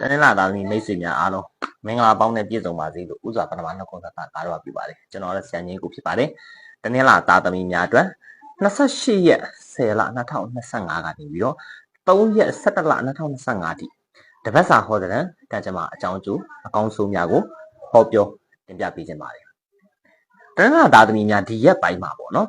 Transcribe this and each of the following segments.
တနင်္လာသားသမီးမိတ်ဆွေများအားလုံးမင်္ဂလာပေါင်းနဲ့ပြည့်စုံပါစေလို့ဥစွာပထမနှုတ်ခွန်းဆက်တာကားတော့ပြပါတယ်ကျွန်တော်လည်းဆန်ကြီးကိုဖြစ်ပါတယ်တနင်္လာသားသမီးများအတွက်28ရက်10လ2025ကနေပြီးတော့3ရက်17လ2025တိတပတ်စာဟောတဲ့ကံကြမ္မာအကြောင်းအကျိုးအကောင်းဆုံးများကိုဟောပြောတင်ပြပေးခြင်းပါတယ်တနင်္လာသားသမီးများဒီရက်ပိုင်းမှာပေါ့နော်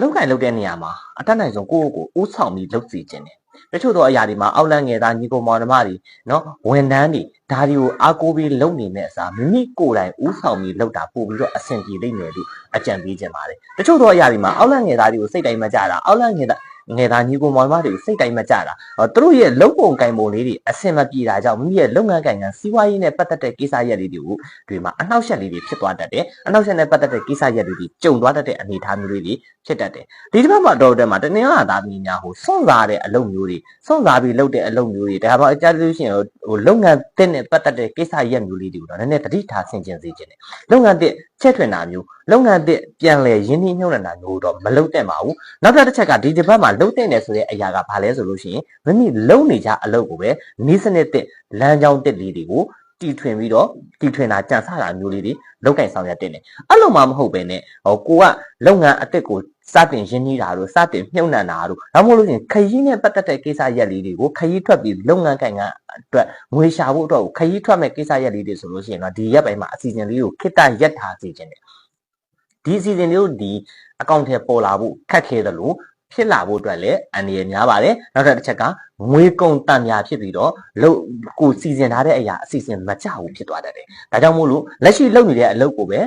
လောက်ကင်လောက်တဲ့နေရာမှာအတက်နိုင်ဆုံးကိုယ့်ကိုယ်ကိုဥဆောင်ပြီးလုပ်စီခြင်းတယ် တချို့သောအရာတွေမှာအောက်လန့်ငယ်သားညီကိုမောင်နှမတွေနော်ဝန်ထမ်းတွေဒါတွေကိုအားကိုးပြီးလုပ်နေတဲ့အစားမိမိကိုယ်တိုင်ဥဆောင်ပြီးလုပ်တာပို့ပြီးတော့အဆင်ပြေလိမ့်မယ်လို့အကြံပေးခြင်းပါတယ်တချို့သောအရာတွေမှာအောက်လန့်ငယ်သားတွေကိုစိတ်တိုင်းမကြတာအောက်လန့်ငယ်သား ငယ်သားညီကိုမောင်နှမတွေစိတ်တိုင်းမကြတာသူတို့ရဲ့လုံပုံကင်ပုံလေးတွေအဆင်မပြေတာကြောင့်မိမိရဲ့လုပ်ငန်းကင်ကစီးပွားရေးနဲ့ပတ်သက်တဲ့ကိစ္စရပ်လေးတွေကိုတွေမှာအနှောက်အယှက်လေးတွေဖြစ်သွားတတ်တယ်အနှောက်အယှက်နဲ့ပတ်သက်တဲ့ကိစ္စရပ်လေးတွေကြုံသွားတတ်တဲ့အနေအထားမျိုးလေးတွေဖြစ်တတ်တယ်ဒီတစ်ပတ်မှာတော့တဲ့မှာတနင်္လာသားသမီးများဟိုစွန့်စားတဲ့အလုပ်မျိုးတွေစွန့်စားပြီးလုပ်တဲ့အလုပ်မျိုးတွေဒါပေမဲ့အကြမ်းလို့ရှိရင်ဟိုလုပ်ငန်းတစ်နဲ့ပတ်သက်တဲ့ကိစ္စရပ်မျိုးလေးတွေကိုတော့နည်းနည်းတတိထားဆင်ခြင်စေခြင်းတယ်လုပ်ငန်းတစ်ချက်ထွင်တာမျိုးလုပ်ငန်းတစ်ပြန်လဲရင်းနှီးမြှုပ်နှံတာမျိုးတော့မလုပ်တဲ့ပါဘူးနောက်တစ်ချက်ကဒီတစ်ပတ်မှာလုပ်တဲ့တယ်ဆိုတဲ့အရာကဘာလဲဆိုလို့ရှိရင်မိမိလုပ်နေကြအလုပ်ကိုပဲနီးစနစ်တစ်လမ်းကြောင်းတစ်လေးတွေကိုတီထွင်ပြီးတော့တီထွင်တာကြံစတာမျိုးလေးတွေလောက်ကင်ဆောင်ရတဲ့နေအဲ့လိုမှမဟုတ်ပဲねဟောကိုကလုပ်ငန်းအတစ်ကိုစတင်ရင်းနှီးတာတို့စတင်မြှုပ်နှံတာတို့ဒါမှမဟုတ်လို့ရှိရင်ခရီးနဲ့ပတ်သက်တဲ့ကိစ္စရက်လေးတွေကိုခရီးထွက်ပြီးလုပ်ငန်းကင်ကအတွက်ငွေရှာဖို့အတွက်ကိုခရီးထွက်မဲ့ကိစ္စရက်လေးတွေဆိုလို့ရှိရင်တော့ဒီရက်ပိုင်းမှာအစီအစဉ်လေးကိုခိတ္တရက်ထားစေခြင်းတယ် ဒီအစီအစဉ်လေးကိုဒီအကောင့်ထဲပေါ်လာဖို့ခက်ခဲတယ်လို့ဖြစ်လာဖို့အတွက်လည်းအန္တရာယ်များပါတယ်နောက်တစ်ချက်ကငွေကုန်တန်များဖြစ်ပြီးတော့လို့ကိုစီစဉ်ထားတဲ့အရာအစီအစဉ်မကြဘူးဖြစ်သွားတတ်တယ်ဒါကြောင့်မို့လို့လက်ရှိလုပ်နေတဲ့အလုပ်ကိုပဲ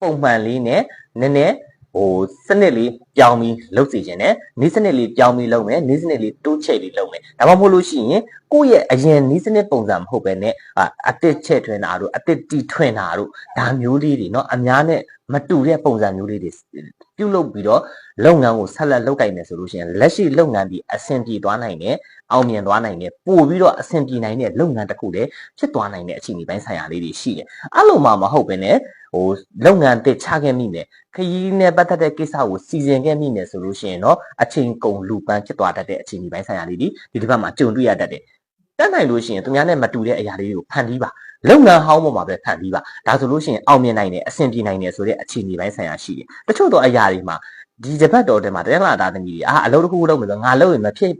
ပုံမှန်လေးနဲ့နည်းနည်း ဟိုစနစ်လေးပြောင်းပြီးလုပ်စီခြင်းနဲ့နီးစနစ်လေးပြောင်းပြီးလုပ်မယ်နီးစနစ်လေးတိုးချဲ့ပြီးလုပ်မယ်ဒါမှမဟုတ်လို့ရှိရင်ကိုယ့်ရဲ့အရင်နီးစနစ်ပုံစံမဟုတ်ပဲနဲ့အတစ်ချက်ထွင်တာတို့အတစ်တီထွင်တာတို့ဒါမျိုးလေးတွေเนาะအများနဲ့မတူတဲ့ပုံစံမျိုးလေးတွေပြုလုပ်ပြီးတော့လုပ်ငန်းကိုဆက်လက်လုပ်ကိုင်မယ်ဆိုလို့ရှိရင်လက်ရှိလုပ်ငန်းဒီအဆင်ပြေသွားနိုင်တယ်အောင်မြင်သွားနိုင်တယ်ပို့ပြီးတော့အဆင်ပြေနိုင်တဲ့လုပ်ငန်းတစ်ခုလည်းဖြစ်သွားနိုင်တဲ့အခြေအနေပိုင်းဆိုင်ရာလေးတွေရှိတယ်အဲ့လိုမှမဟုတ်ပဲနဲ့ ဟိုလုပ်ငန်းတစ်ချခဲ့မိမယ်ခရီးနဲ့ပတ်သက်တဲ့ကိစ္စကိုစီစဉ်ခဲ့မိမယ်ဆိုလို့ရှိရင်တော့အချိန်ကုန်လူပန်းဖြစ်သွားတတ်တဲ့အခြေအနေပိုင်းဆိုင်ရာလေးတွေဒီတစ်ပတ်မှာကြုံတွေ့ရတတ်တယ်တက်နိုင်လို့ရှိရင်သူများနဲ့မတူတဲ့အရာလေးတွေကိုဖန်တီးပါလုပ်ငန်းဟောင်းပေါ်မှာပဲဖန်တီးပါဒါဆိုလို့ရှိရင်အောင်မြင်နိုင်တယ်အဆင်ပြေနိုင်တယ်ဆိုတဲ့အခြေအနေပိုင်းဆိုင်ရာရှိတယ်တချို့တော့အရာတွေမှာဒီတစ်ပတ်တော်တည်းမှာတရက်လာသားသမီးတွေအာအလုပ်တစ်ခုလုပ်မယ်ဆိုငါလုပ်ရင်မဖြစ်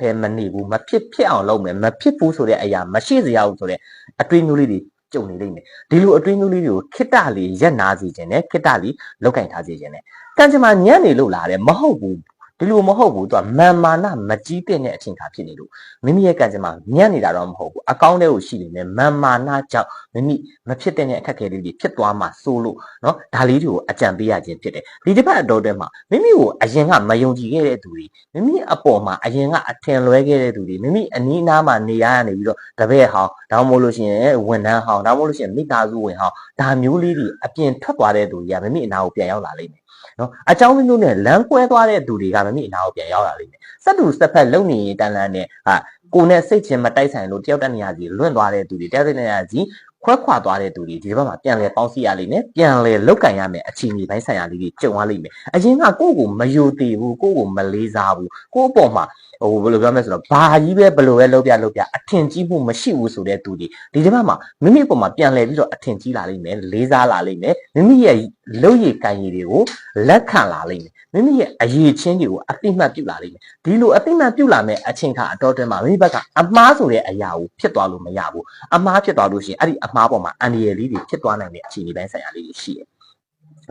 ဘယ်မနေဘူးမဖြစ်ဖြစ်အောင်လုပ်မယ်မဖြစ်ဘူးဆိုတဲ့အရာမရှိစရာဘူးဆိုတဲ့အတွေးမျိုးလေးတွေ ကြုံနေလိမ့်မယ်ဒီလိုအတွင်းမျိုးလေးတွေကိုခိတ္တလေးရက်နာစေခြင်းနဲ့ခိတ္တလေးလောက်ကင်ထားစေခြင်းနဲ့ကံကြမ္မာညံ့နေလို့လာတယ်မဟုတ်ဘူး ဒီလိုမဟုတ်ဘူးသူကမာမာနမကြီးတဲ့အချိန်ခါဖြစ်နေလို့မိမိရဲ့ကံကြမ္မာညံ့နေတာတော့မဟုတ်ဘူးအကောင်းတဲ့ကိုရှိနေတယ်မာမာနကြောင့်မိမိမဖြစ်တဲ့အခက်အခဲလေးတွေဖြစ်သွားမှစိုးလို့เนาะဒါလေးတွေကိုအကြံပေးရခြင်းဖြစ်တယ်ဒီတစ်ပတ်အတော်တည်းမှာမိမိကိုအရင်ကမယုံကြည်ခဲ့တဲ့သူတွေမိမိအပေါ်မှာအရင်ကအထင်လွဲခဲ့တဲ့သူတွေမိမိအနီးအနားမှာနေရနေပြီးတော့တပည့်ဟောင်းဒါမှမဟုတ်လို့ရှိရင်ဝန်ထမ်းဟောင်းဒါမှမဟုတ်လို့ရှိရင်မိသားစုဝင်ဟောင်းဒါမျိုးလေးတွေအပြင်ထွက်သွားတဲ့သူတွေကမိမိအနာကိုပြန်ရောက်လာလိမ့်မယ် နော်အကြောင်းမျိုးနဲ့လမ်းကွဲသွားတဲ့သူတွေကမမိအနာကိုပြန်ရောက်လာလိမ့်မယ်စက်တူစက်ဖက်လုံနေရင်တန်လန်းနဲ့ဟာကိုနဲ့စိတ်ချင်းမတိုက်ဆိုင်လို့တယောက်တနေရာစီလွင့်သွားတဲ့သူတွေတယောက်တနေရာစီခွဲခွာသွားတဲ့သူတွေဒီဘက်မှာပြန်လဲပေါင်းစည်းရလိမ့်မယ်ပြန်လဲလောက်ကင်ရမယ်အခြေအနေပိုင်းဆိုင်ရာလေးတွေကြုံရလိမ့်မယ်အရင်ကကိုယ့်ကိုမယိုတည်ဘူးကိုယ့်ကိုမလေးစားဘူးကိုယ့်အပေါ်မှာ ဟိုဘယ်လိုပြောမလဲဆိုတော့ဘာကြီးပဲဘယ်လိုပဲလုပ်ပြလုပ်ပြအထင်ကြီးမှုမရှိဘူးဆိုတဲ့သူတွေဒီတစ်ပတ်မှာမိမိအပေါ်မှာပြန်လဲပြီးတော့အထင်ကြီးလာလိမ့်မယ်လေးစားလာလိမ့်မယ်မိမိရဲ့လုပ်ရည်ကိုင်ရည်တွေကိုလက်ခံလာလိမ့်မယ်မိမိရဲ့အရေးချင်းတွေကိုအတိမတ်ပြုလာလိမ့်မယ်ဒီလိုအတိမတ်ပြုလာမဲ့အချိန်ခါအတော်တွင်းမှာမိမိဘက်ကအမှားဆိုတဲ့အရာကိုဖြစ်သွားလို့မရဘူးအမှားဖြစ်သွားလို့ရှိရင်အဲ့ဒီအမှားပေါ်မှာအန္တရာယ်လေးတွေဖြစ်သွားနိုင်တဲ့အခြေအနေပိုင်းဆိုင်ရာလေးတွေရှိတယ်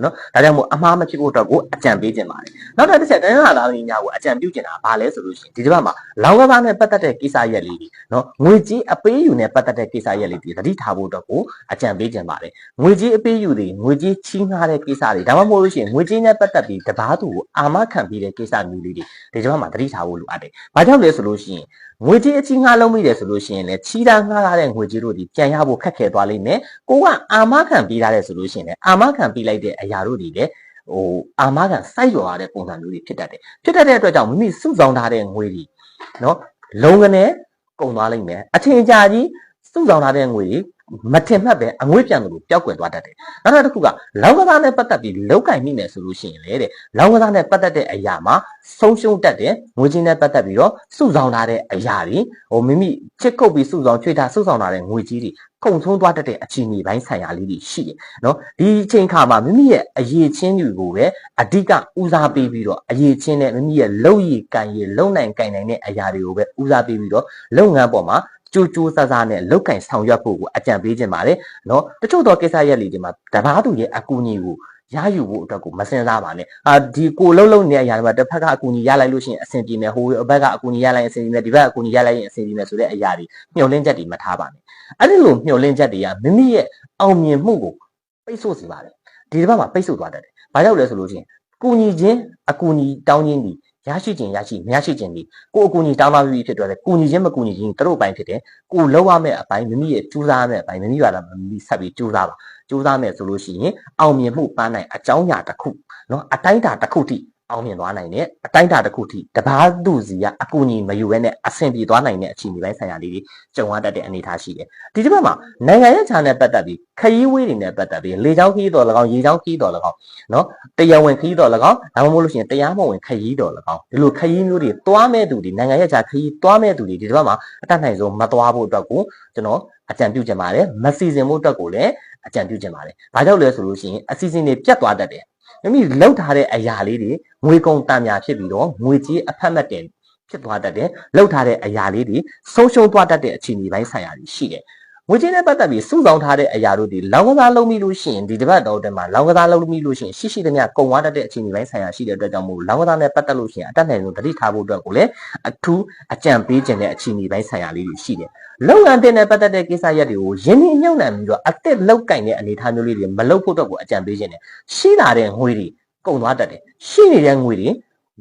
နော်ဒါကြောင့်မို့အမှားမဖြစ်ဖို့အတွက်ကိုအကြံပေးခြင်းပါတယ်နောက်တစ်ချက်တန်းလာသားလေးများကိုအကြံပြုခြင်းတာဘာလဲဆိုလို့ရှိရင်ဒီတစ်ပတ်မှာလောင်းကစားနဲ့ပတ်သက်တဲ့ကိစ္စရက်လေးတွေနော်ငွေကြီးအပေးယူနဲ့ပတ်သက်တဲ့ကိစ္စရက်လေးတွေသတိထားဖို့အတွက်ကိုအကြံပေးခြင်းပါတယ်ငွေကြီးအပေးယူတွေငွေကြီးချီးငှားတဲ့ကိစ္စတွေဒါမှမဟုတ်လို့ရှိရင်ငွေကြီးနဲ့ပတ်သက်ပြီးတဘာသူကိုအာမခံပြီးတဲ့ကိစ္စမျိုးလေးတွေဒီတစ်ပတ်မှာသတိထားဖို့လိုအပ်တယ်ဘာကြောင့်လဲဆိုလို့ရှိရင် ငွေကြေးအချင်းငှားလုံးမိတယ်ဆိုလို့ရှိရင်လည်းချီးတာငှားထားတဲ့ငွေကြေးတို့ဒီပြန်ရဖို့ခက်ခဲသွားလိမ့်မယ်ကိုကအာမခံပေးထားတယ်ဆိုလို့ရှိရင်လည်းအာမခံပေးလိုက်တဲ့အရာတို့ဒီလည်းဟိုအာမခံစိုက်ရွာတဲ့ပုံစံမျိုးတွေဖြစ်တတ်တယ်ဖြစ်တတ်တဲ့အတွက်ကြောင့်မိမိစုဆောင်ထားတဲ့ငွေတွေနော်လုံးကနေကုန်သွားလိမ့်မယ်အချိန်ကြာကြီးစုဆောင်ထားတဲ့ငွေတွေ မထင်မှတ်ပဲအငွေ့ပြန်လို့ပျောက်ကွယ်သွားတတ်တယ်နောက်တစ်ခုကလောင်းကစားနဲ့ပတ်သက်ပြီးလောက်ကင်မိမယ်ဆိုလို့ရှိရင်လေတဲ့လောင်းကစားနဲ့ပတ်သက်တဲ့အရာမှာဆုံးရှုံးတတ်တယ်ငွေချင်းနဲ့ပတ်သက်ပြီးတော့စုဆောင်ထားတဲ့အရာတွေဟိုမိမိချစ်ကုပ်ပြီးစုဆောင်ချွေထားစုဆောင်ထားတဲ့ငွေကြီးတွေကုံဆုံးသွားတတ်တဲ့အခြေအနေပိုင်းဆိုင်ရာလေးတွေရှိတယ်နော်ဒီအချိန်ခါမှာမိမိရဲ့အရေးချင်းတွေကိုပဲအဓိကဦးစားပေးပြီးတော့အရေးချင်းနဲ့မိမိရဲ့လုံရည်ကန်ရည်လုံနိုင်ကန်နိုင်တဲ့အရာတွေကိုပဲဦးစားပေးပြီးတော့လုပ်ငန်းပေါ်မှာ ကြိုးကြိုးစားစားနဲ့လောက်ကင်ဆောင်ရွက်ဖို့ကိုအကြံပေးခြင်းပါတယ်နော်တချို့တော့ကိစ္စရက်လေးတွေမှာတဘာသူရဲ့အကူအညီကိုရယူဖို့အတွက်ကိုမစင်စားပါနဲ့အာဒီကိုလုံးလုံးနေရတဲ့မှာတစ်ဖက်ကအကူအညီရလိုက်လို့ရှိရင်အဆင်ပြေမယ်ဟိုဘက်ကအကူအညီရလိုက်ရင်အဆင်ပြေမယ်ဒီဘက်ကအကူအညီရလိုက်ရင်အဆင်ပြေမယ်ဆိုတဲ့အရာတွေမျှော်လင့်ချက်တွေမထားပါနဲ့အဲ့ဒီလိုမျှော်လင့်ချက်တွေကမိမိရဲ့အောင်မြင်မှုကိုပိတ်ဆို့စေပါတယ်ဒီတစ်ပတ်မှာပိတ်ဆို့သွားတတ်တယ်ဘာကြောင့်လဲဆိုလို့ရှိရင်ကူညီခြင်းအကူအညီတောင်းခြင်းဒီ ရရှိခြင်းရရှိမရရှိခြင်းဒီကိုအကူအညီတောင်းလာပြီးဖြစ်သွားတယ်ကူညီခြင်းမကူညီခြင်းတို့အပိုင်းဖြစ်တယ်ကိုလောက်ရမဲ့အပိုင်းမိမိရဲ့ကြိုးစားရမဲ့အပိုင်းမိမိပါလားမိမိဆက်ပြီးကြိုးစားပါကြိုးစားမယ်ဆိုလို့ရှိရင်အောင်မြင်မှုပန်းနိုင်အကြောင်းအရာတစ်ခုနော်အတိုင်းအတာတစ်ခုထိ အောင်မြင်သွားနိုင်တယ်အတိုင်းအတာတစ်ခုထိတပားသူစီကအကူအညီမယူဘဲနဲ့အဆင်ပြေသွားနိုင်တဲ့အခြေအနေပိုင်းဆိုင်ရာလေးတွေကြုံရတတ်တဲ့အနေအထားရှိတယ်ဒီတစ်ပတ်မှာနိုင်ငံရဲ့ခြားနဲ့ပတ်သက်ပြီးခရီးဝေးတွေနဲ့ပတ်သက်ပြီးလေကြောင်းခရီးတော်၎င်းရေကြောင်းခရီးတော်၎င်းနော်တရားဝင်ခရီးတော်၎င်းဒါမှမဟုတ်လို့ရှိရင်တရားမဝင်ခရီးတော်၎င်းဒီလိုခရီးမျိုးတွေသွားမဲ့သူတွေနိုင်ငံရဲ့ခြားခရီးသွားမဲ့သူတွေဒီတစ်ပတ်မှာအတတ်နိုင်ဆုံးမသွားဖို့အတွက်ကိုကျွန်တော်အကြံပြုချင်ပါတယ်မစီစဉ်ဖို့အတွက်ကိုလည်းအကြံပြုချင်ပါတယ်။ဘာကြောင့်လဲဆိုလို့ရှိရင်အစီအစဉ်တွေပြတ်သွားတတ်တယ် မိမိလောက်ထားတဲ့အရာလေးတွေငွေကုန်တန်မြာဖြစ်ပြီးတော့ငွေကြီးအဖက်မတင်ဖြစ်သွားတတ်တယ်လောက်ထားတဲ့အရာလေးတွေဆုံးရှုံးသွားတတ်တဲ့အခြေအနေပိုင်းဆိုင်ရာတွေရှိတယ် ငွေကြေးနဲ့ပတ်သက်ပြီးစုဆောင်ထားတဲ့အရာတို့ဒီလောင်းကစားလုံးမိလို့ရှိရင်ဒီတစ်ပတ်တော့တည်းမှာလောင်းကစားလုံးမိလို့ရှိရင်ရှိရှိသမျှကုံသွားတတ်တဲ့အခြေအနေပိုင်းဆိုင်ရာရှိတဲ့အတွက်ကြောင့်မို့လောင်းကစားနဲ့ပတ်သက်လို့ရှိရင်အတက်နိုင်ဆုံးတတိထားဖို့အတွက်ကိုလည်းအထူးအကြံပေးခြင်းတဲ့အခြေအနေပိုင်းဆိုင်ရာလေးတွေရှိတယ်လုပ်ငန်းတင်နဲ့ပတ်သက်တဲ့ကိစ္စရပ်တွေကိုရင်းနှီးမြှုပ်နှံပြီးတော့အသက်လောက်ကင်တဲ့အနေအထားမျိုးလေးတွေမလုပ်ဖို့အတွက်ကိုအကြံပေးခြင်းတယ်ရှိလာတဲ့ငွေတွေကုန်သွားတတ်တယ်ရှိနေတဲ့ငွေတွေ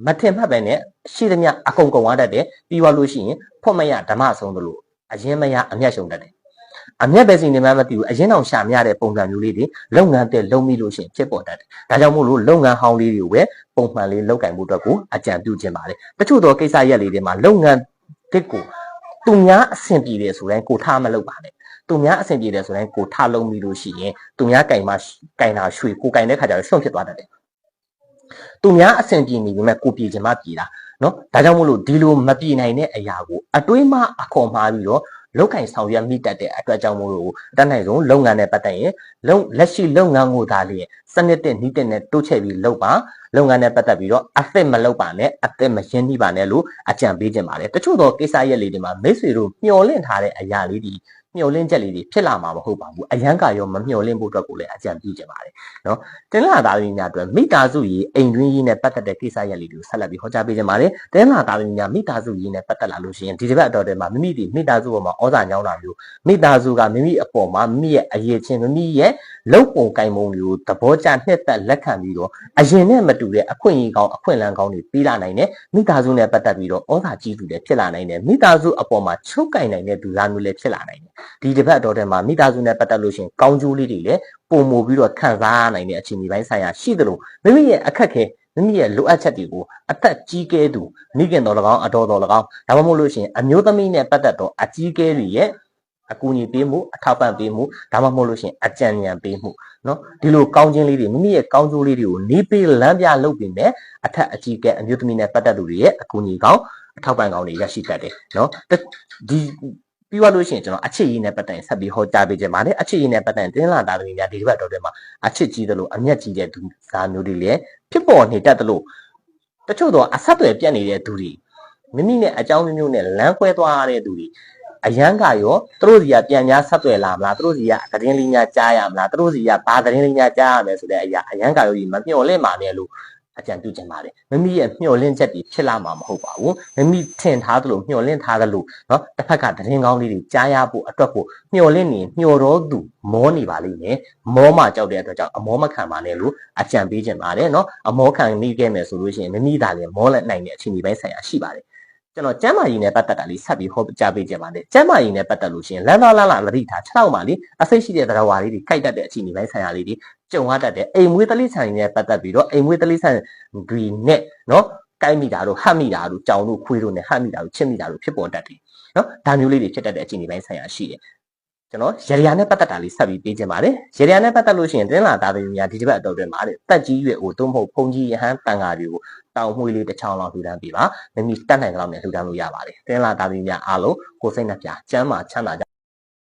မထင်မှတ်ပဲနဲ့ရှိသမျှအကုန်ကုန်သွားတတ်တယ်ပြီးသွားလို့ရှိရင်ဖွတ်မရဓမ္မဆုံးသလိုအရင်မရအမျက်ရှုံတတ်တယ် အမျက်ပဲစီနေမှမသိဘူးအရင်အောင်ရှာမရတဲ့ပုံစံမျိုးလေးတွေလုပ်ငန်းတက်လုံးမိလို့ရှိရင်ဖြစ်ပေါ်တတ်တယ်။ဒါကြောင့်မို့လို့လုပ်ငန်းဟောင်းလေးတွေကိုပဲပုံမှန်လေးလုပ်ကင်မှုအတွက်ကိုအကြံပြုခြင်းပါတယ်။တချို့သောကိစ္စရက်လေးတွေမှာလုပ်ငန်းတက်ကိုသူများအဆင်ပြေတယ်ဆိုရင်ကိုထားမလုပ်ပါနဲ့။သူများအဆင်ပြေတယ်ဆိုရင်ကိုထားလုံးမိလို့ရှိရင်သူများကင်မှကင်တာရွှေကိုကင်တဲ့ခါကျတော့ဆွန့်ဖြစ်သွားတတ်တယ်။သူများအဆင်ပြေနေပြီမဲ့ကိုပြေချင်မှပြေတာနော်ဒါကြောင့်မို့လို့ဒီလိုမပြေနိုင်တဲ့အရာကိုအတွေးမှအခေါ်မှားပြီးတော့ လုတ်ကင်ဆောင်ရွက်မိတတ်တဲ့အတွက်ကြောင့်မို့လို့တတ်နိုင်ဆုံးလုပ်ငန်းနဲ့ပတ်သက်ရင်လုံလက်ရှိလုပ်ငန်းကိုသာလျှင်စနစ်တဲ့နီးတဲ့နဲ့တိုးချဲ့ပြီးလုပ်ပါလုပ်ငန်းနဲ့ပတ်သက်ပြီးတော့အသက်မလုပ်ပါနဲ့အသက်မရင်းနှီးပါနဲ့လို့အကြံပေးခြင်းပါတယ်တချို့သောကိစ္စရက်လေးတွေမှာမိတ်ဆွေတို့မျှော်လင့်ထားတဲ့အရာလေးတွေ မျှော်လင့်ချက်လေးတွေဖြစ်လာမှာမဟုတ်ပါဘူးအရန်ကရောမမျှော်လင့်ဖို့အတွက်ကိုလည်းအကြံပြုခြင်းပါတယ်နော်တင်းလာသားသမီးများအတွက်မိသားစုရေးအိမ်တွင်းရေးနဲ့ပတ်သက်တဲ့ကိစ္စရပ်လေးတွေကိုဆက်လက်ပြီးဟောကြားပေးခြင်းပါတယ်တင်းလာသားသမီးများမိသားစုရေးနဲ့ပတ်သက်လာလို့ရှိရင်ဒီတစ်ပတ်အတော်တည်းမှာမိမိဒီမိသားစုပေါ်မှာဩဇာညောင်းတာမျိုးမိသားစုကမိမိအပေါ်မှာမိမိရဲ့အရေးချင်းမိမိရဲ့လုံပုံကိုင်ပုံတွေကိုသဘောကျနှစ်သက်လက်ခံပြီးတော့အရင်နဲ့မတူတဲ့အခွင့်အရေးကောင်းအခွင့်အလမ်းကောင်းတွေပေးလာနိုင်တယ်မိသားစုနဲ့ပတ်သက်ပြီးတော့ဩဇာကြီးသူလည်းဖြစ်လာနိုင်တယ်မိသားစုအပေါ်မှာချုပ်ကင်နိုင်တဲ့လူသားမျိုးလည်းဖြစ်လာနိုင်တယ်ဒီတစ်ဖက်အတော်ထဲမှာမိသားစုနဲ့ပတ်သက်လို့ရှိရင်ကောင်းကျိုးလေးတွေလည်းပုံမို့ပြီးတော့ခံစားရနိုင်တဲ့အခြေအနေပိုင်းဆိုင်ရာရှိသလိုမိမိရဲ့အခက်ခဲမိမိရဲ့လိုအပ်ချက်တွေကိုအသက်ကြီးကဲသူမိခင်တော်၎င်းအတော်တော်၎င်းဒါမှမဟုတ်လို့ရှိရင်အမျိုးသမီးနဲ့ပတ်သက်သောအကြီးကဲတွေရဲ့အကူအညီပေးမှုအထောက်ပံ့ပေးမှုဒါမှမဟုတ်လို့ရှိရင်အကြံဉာဏ်ပေးမှုနော်ဒီလိုကောင်းခြင်းလေးတွေမိမိရဲ့ကောင်းကျိုးလေးတွေကိုနေပေးလမ်းပြလုပ်ပေးမယ်အထက်အကြီးကဲအမျိုးသမီးနဲ့ပတ်သက်သူတွေရဲ့အကူအညီကောင်းအထောက်ပံ့ကောင်းတွေရရှိတတ်တယ်နော်ဒီ ပြီးသွားလို့ရှိရင်ကျွန်တော်အချစ်ရေးနဲ့ပတ်သက်ရင်ဆက်ပြီးဟောကြားပေးခြင်းပါတယ်အချစ်ရေးနဲ့ပတ်သက်ရင်တင်းလာသားသမီးများဒီတစ်ပတ်တော်ထဲမှာအချစ်ကြီးတယ်လို့အမျက်ကြီးတဲ့သူစားမျိုးတွေလည်းဖြစ်ပေါ်နေတတ်တယ်လို့တချို့တော့အဆက်အသွယ်ပြတ်နေတဲ့သူတွေမိမိနဲ့အကြောင်းမျိုးမျိုးနဲ့လမ်းခွဲသွားတဲ့သူတွေအရန်ကရောသူတို့စီကပြန်များဆက်သွယ်လာမလားသူတို့စီကသတင်းလေးများကြားရမလားသူတို့စီကဘာသတင်းလေးများကြားရမယ်ဆိုတဲ့အရာအရန်ကရောကြီးမမျှော်လင့်ပါနဲ့လို့ အကြံပြုချင်ပါတယ်မိမိရဲ့မျှော်လင့်ချက်တွေဖြစ်လာမှာမဟုတ်ပါဘူးမိမိထင်ထားသလိုမျှော်လင့်ထားသလိုเนาะတစ်ဖက်ကသတင်းကောင်းလေးတွေကြားရဖို့အတွက်ကိုမျှော်လင့်နေမျှော်တော့သူမောနေပါလိမ့်မယ်မောမှကြောက်တဲ့အတွက်ကြောင့်အမောမခံပါနဲ့လို့အကြံပေးချင်ပါတယ်เนาะအမောခံနေခဲ့မယ်ဆိုလို့ရှိရင်မိမိသားလည်းမောလက်နိုင်တဲ့အခြေအနေပိုင်းဆိုင်ရာရှိပါတယ်ကျွန်တော်ကျမ်းမာရေးနဲ့ပတ်သက်တာလေးဆက်ပြီးဟောကြားပေးကြပါမယ်ကျမ်းမာရေးနဲ့ပတ်သက်လို့ရှိရင်လမ်းတော်လမ်းလာလတိထား6လောက်မှလေအစိတ်ရှိတဲ့သရဝါလေးတွေခိုက်တတ်တဲ့အခြေအနေပိုင်းဆိုင်ရာလေးတွေ ကြုံရတတ်တယ်အိမ်မွေးတလိဆန်နဲ့ပတ်သက်ပြီးတော့အိမ်မွေးတလိဆန်တွေနဲ့နော်ကိုက်မိတာတို့ဟတ်မိတာတို့ကြောင်တို့ခွေးတို့နဲ့ဟတ်မိတာတို့ချစ်မိတာတို့ဖြစ်ပေါ်တတ်တယ်နော်ဒါမျိုးလေးတွေဖြစ်တတ်တဲ့အခြေအနေပိုင်းဆိုင်ရာရှိတယ်ကျွန်တော်ရေရနဲ့ပတ်သက်တာလေးဆက်ပြီးပေးခြင်းပါတယ်ရေရနဲ့ပတ်သက်လို့ရှိရင်တင်းလာသားသမီးများဒီတစ်ပတ်အတော်အတွင်းမှာတဲ့တက်ကြီးရွယ်ကိုသို့မဟုတ်ဖုန်ကြီးရဟန်းတန်ဃာတွေကိုတောင်မှွေးလေးတစ်ချောင်းလောက်လှူဒန်းပေးပါမိမိတက်နိုင်တဲ့လောက်နဲ့လှူဒန်းလို့ရပါတယ်တင်းလာသားသမီးများအားလုံးကိုယ်စိတ်နှပြကျမ်းမာချမ်းသာကြ